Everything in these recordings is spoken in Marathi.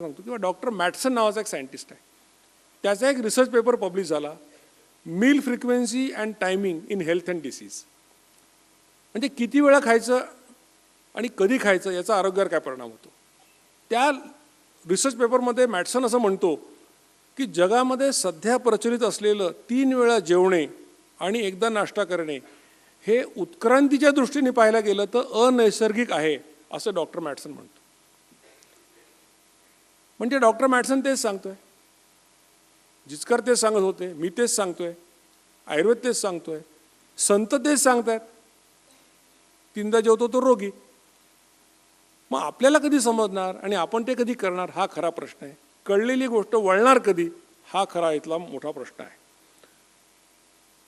सांगतो किंवा डॉक्टर मॅटसन नावाचा एक सायंटिस्ट आहे. त्याचा एक रिसर्च पेपर पब्लिश झाला meal frequency and timing in health and disease म्हणजे किती वेळा खायचं आणि कधी खायचं याचा आरोग्यावर काय परिणाम होतो? त्या रिसर्च पेपरमध्ये मॅटसन असं म्हणतो की जगामध्ये सध्या प्रचलित असलेलं तीन वेळा जेवणे आणि एकदा नाश्ता करणे हे उत्क्रांतीच्या दृष्टीने पाहायला गेलं तर अनैसर्गिक आहे असं डॉक्टर मॅटसन म्हणतो. म्हणजे डॉक्टर मॅटसन तेच सांगतोय. जिचकर तेच सांगत होते मी तेच सांगतोय आयुर्वेद तेच सांगतोय संत तेच सांगतायत. तीनदा जेवतो तो रोगी. मग आपल्याला कधी समजणार आणि आपण ते कधी करणार हा खरा प्रश्न आहे. कळलेली गोष्ट वळणार कधी हा खरा इथला मोठा प्रश्न आहे.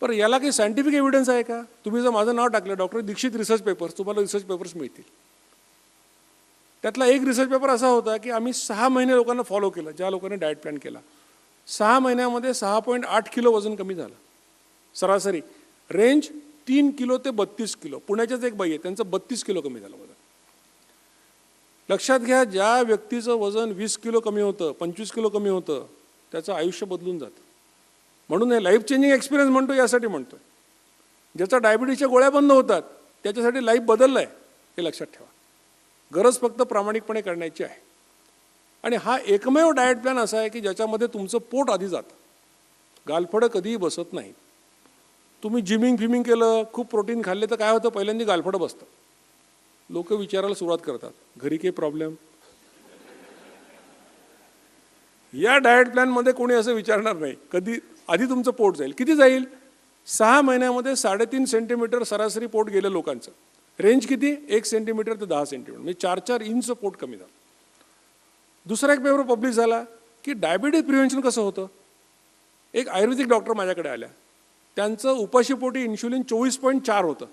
पर याला काही सायंटिफिक एव्हिडन्स आहे का? तुम्ही जर माझं नाव टाकलं डॉक्टर दीक्षित रिसर्च पेपर्स तुम्हाला रिसर्च पेपर्स मिळतील. त्यातला एक रिसर्च पेपर असा होता की आम्ही सहा महिने लोकांना फॉलो केलं ज्या लोकांनी डाएट प्लॅन केला. सहा महिन्यामध्ये सहा पॉईंट आठ किलो वजन कमी झालं. सरासरी. रेंज तीन किलो ते बत्तीस किलो. पुण्याच्याच एक बाई आहे त्यांचं बत्तीस किलो कमी झालं वजन. लक्षात घ्या ज्या व्यक्तीचं वजन वीस किलो कमी होतं पंचवीस किलो कमी होतं त्याचं आयुष्य बदलून जातं. म्हणून हे लाईफ चेंजिंग एक्सपिरियन्स म्हणतो यासाठी म्हणतो ज्याचा डायबिटीसच्या गोळ्या बंद होतात त्याच्यासाठी लाईफ बदललं आहे हे लक्षात ठेवा. गरज फक्त प्रामाणिकपणे करण्याची आहे. आणि हा एकमेव डाएट प्लॅन असा आहे की ज्याच्यामध्ये तुमचं पोट आधी जातं. गालफडं कधीही बसत नाही तुम्ही जिमिंग फिमिंग केलं खूप प्रोटीन खाल्ले तर काय होतं? पहिल्यांदा गालफडं बसतं. लोक विचारायला सुरुवात करतात. घरी काही प्रॉब्लेम या डाएट प्लॅनमध्ये कोणी असं विचारणार नाही. कधी आधी तुमचं पोट जाईल. किती जाईल? सहा महिन्यामध्ये साडेतीन सेंटीमीटर सरासरी पोट गेलं लोकांचं. रेंज किती? एक सेंटीमीटर ते दहा सेंटीमीटर म्हणजे चार चार इंच पोट कमी झालं. दुसरा एक पेपर पब्लिश झाला की डायबिटीज प्रिव्हेन्शन कसं होतं? एक आयुर्वेदिक डॉक्टर माझ्याकडे आल्या. त्यांचं उपाशीपोटी इन्शुलिन चोवीस पॉईंट चार होतं.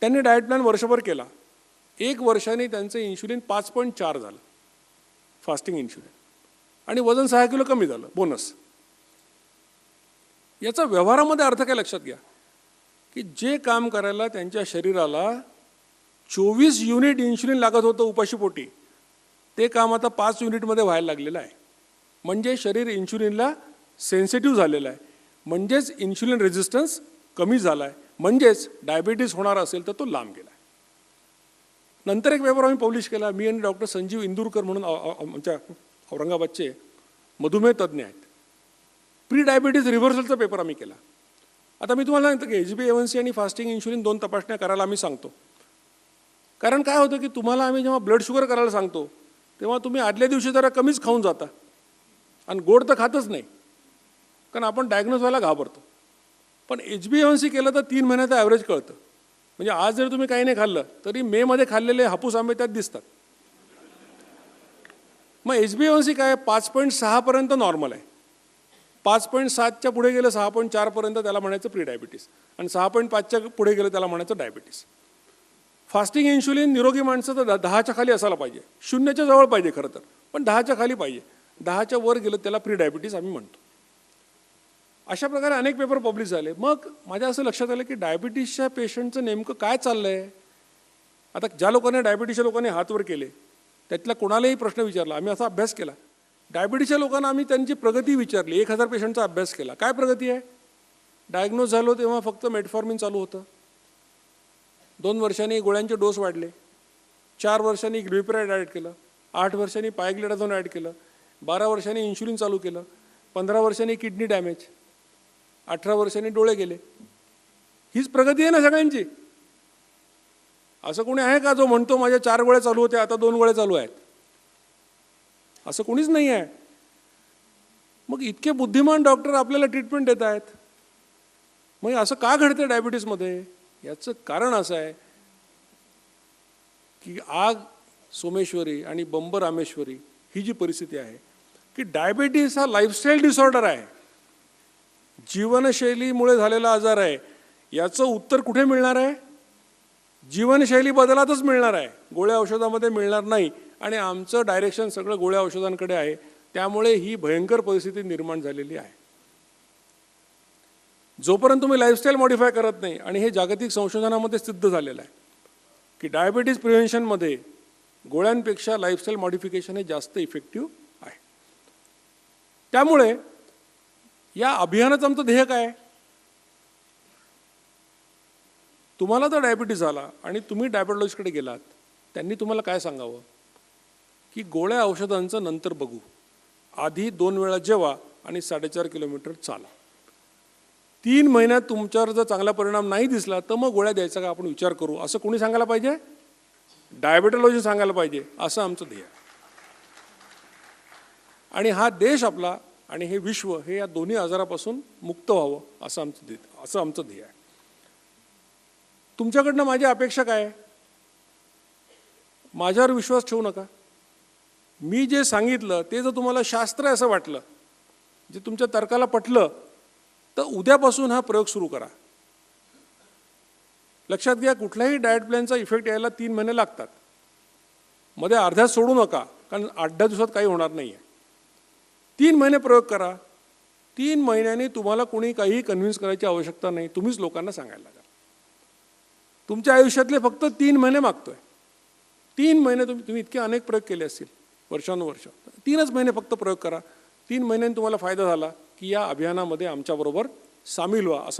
त्यांनी डाएट प्लॅन वर्षभर केला. एक वर्षाने त्यांचं इन्शुलिन पाच पॉईंट चार झालं. फास्टिंग इन्शुलिन आणि वजन सहा किलो कमी झालं. बोनस याचा व्यवहारामध्ये अर्थ काय लक्षात घ्या. की जे काम करायला त्यांच्या शरीराला चोवीस युनिट इन्शुलिन लागत होतं उपाशीपोटी ते काम आता पाच युनिटमध्ये व्हायला लागलेलं आहे. म्हणजे शरीर इन्शुलिनला सेन्सिटिव्ह झालेलं आहे. म्हणजेच इन्शुलिन रेझिस्टन्स कमी झाला आहे. म्हणजेच डायबिटीस होणार असेल तर तो लांब गेला आहे. नंतर एक पेपर आम्ही पब्लिश केला. मी आणि डॉक्टर संजीव इंदूरकर म्हणून आमच्या औरंगाबादचे मधुमेह तज्ज्ञ आहेत. प्री डायबिटीज रिव्हर्सलचा पेपर आम्ही केला. आता मी तुम्हाला सांगतो की H B A one C आणि फास्टिंग इन्शुलिन दोन तपासण्या करायला आम्ही सांगतो. कारण काय होतं की तुम्हाला आम्ही जेव्हा ब्लड शुगर करायला सांगतो तेव्हा तुम्ही आदल्या दिवशी जरा कमीच खाऊन जाता. आणि गोड तर खातच नाही. कारण आपण डायग्नोज व्हायला घाबरतो. पण एच बी एवन सी केलं तर तीन महिन्याचं ॲव्हरेज कळतं. म्हणजे आज जर तुम्ही काही नाही खाल्लं तरी मेमध्ये खाल्लेले हापूस आंबे त्यात दिसतात. मग एच बी एवन सी काय? पाच पॉईंट सहापर्यंत नॉर्मल आहे. पाच पॉईंट सातच्या पुढे गेलं सहा पॉईंट चारपर्यंत त्याला म्हणायचं प्री डायबिटीस आणि सहा पॉईंट पाचच्या पुढे गेलं त्याला म्हणायचं डायबिटीस. फास्टिंग इन्शुलिन निरोगी माणसं तर दहाच्या खाली असायला पाहिजे. शून्याच्या जवळ पाहिजे खरं तर पण दहाच्या खाली पाहिजे. दहाच्या वर गेलं त्याला प्री डायबिटीस आम्ही म्हणतो. अशा प्रकारे अनेक पेपर पब्लिश झाले. मग माझ्या असं लक्षात आलं की डायबिटीसच्या पेशंटचं नेमकं काय चाललं आहे आता ज्या लोकांनी डायबिटीसच्या लोकांनी हातवर केले त्यातल्या कोणालाही प्रश्न विचारला. आम्ही असा अभ्यास केला. डायबिटीसच्या लोकांना आम्ही त्यांची प्रगती विचारली. एक हजार पेशंटचा अभ्यास केला. काय प्रगती आहे? डायग्नोज झालो तेव्हा फक्त मेटफॉर्मिन चालू होतं. दोन वर्षांनी गोळ्यांचे डोस वाढले. चार वर्षांनी ग्लिपराईड ॲड केलं. आठ वर्षांनी पायग्लेडाझोन ॲड केलं. बारा वर्षांनी इन्शुलिन चालू केलं. पंधरा वर्षांनी किडनी डॅमेज अठरा वर्षांनी डोळे गेले. हीच प्रगती आहे ना सगळ्यांची? असं कोणी आहे का जो म्हणतो माझ्या चार गोळ्या चालू होत्या आता दोन गोळ्या चालू आहेत असं कोणीच नाही आहे. मग इतके बुद्धिमान डॉक्टर आपल्याला ट्रीटमेंट देत आहेत. मग असं का घडतं डायबिटीसमध्ये याचं कारण असं आहे की आग सोमेश्वरी आणि बंब रामेश्वरी ही जी परिस्थिती आहे की डायबिटीस हा लाईफस्टाईल डिसऑर्डर आहे. जीवनशैलीमुळे झालेला आजार आहे. याचं उत्तर कुठे मिळणार आहे? जीवनशैली बदलातच मिळणार आहे. गोळ्या औषधामध्ये मिळणार नाही. आणि आमचं डायरेक्शन सगळं गोळ्या औषधांकडे आहे. त्यामुळे ही भयंकर परिस्थिती निर्माण झालेली आहे. जोपर्यंत तुम्ही लाईफस्टाईल मॉडिफाय करत नाही आणि हे जागतिक संशोधनामध्ये सिद्ध झालेलं आहे की डायबिटीज प्रिव्हेन्शनमध्ये गोळ्यांपेक्षा लाईफस्टाईल मॉडिफिकेशन हे जास्त इफेक्टिव्ह आहे. त्यामुळे या अभियानाचं आमचं ध्येय काय? तुम्हाला जर डायबिटीज झाला आणि तुम्ही डायबेटॉलॉजिस्टकडे गेलात त्यांनी तुम्हाला काय सांगावं? की गोळ्या औषधांचं नंतर बघू. आधी दोन वेळा जेवा आणि साडेचार किलोमीटर चाला. तीन महिन्यात तुमच्यावर जर चांगला परिणाम नाही दिसला तर मग गोळ्या द्यायचा का आपण विचार करू? असं कोणी सांगायला पाहिजे? डायबेटॉलॉजी सांगायला पाहिजे. असं आमचं ध्येय. आणि हा देश आपला आणि हे विश्व हे या दोन्ही आजारापासून मुक्त व्हावं असं आमचं ध्येय असं आमचं ध्येय आहे. तुमच्याकडनं माझी अपेक्षा काय आहे? माझ्यावर विश्वास ठेवू नका. मी जे सांगितलं ते जर तुम्हाला शास्त्र आहे असं वाटलं जे तुमच्या तर्काला पटलं तर उद्यापासून हा प्रयोग सुरू करा. लक्षात घ्या कुठल्याही डाएट प्लॅनचा इफेक्ट यायला तीन महिने लागतात. मध्ये अर्ध्यात सोडू नका कारण आठ दहा दिवसात काही होणार नाही आहे तीन महिने प्रयोग करा. तीन महिन्याने तुम्हाला कोणी काहीही कन्व्हिन्स करायची आवश्यकता नाही तुम्हीच लोकांना सांगायला लागा. तुमच्या आयुष्यातले फक्त तीन महिने मागतोय. तीन महिने तुम्ही तुम्ही इतके अनेक प्रयोग केले असतील. वर्षानुवर्ष. तीनच महिने फक्त प्रयोग करा. तीन महिन्यांनी तुम्हाला फायदा झाला की या अभियानामध्ये आमच्याबरोबर सामील व्हा असं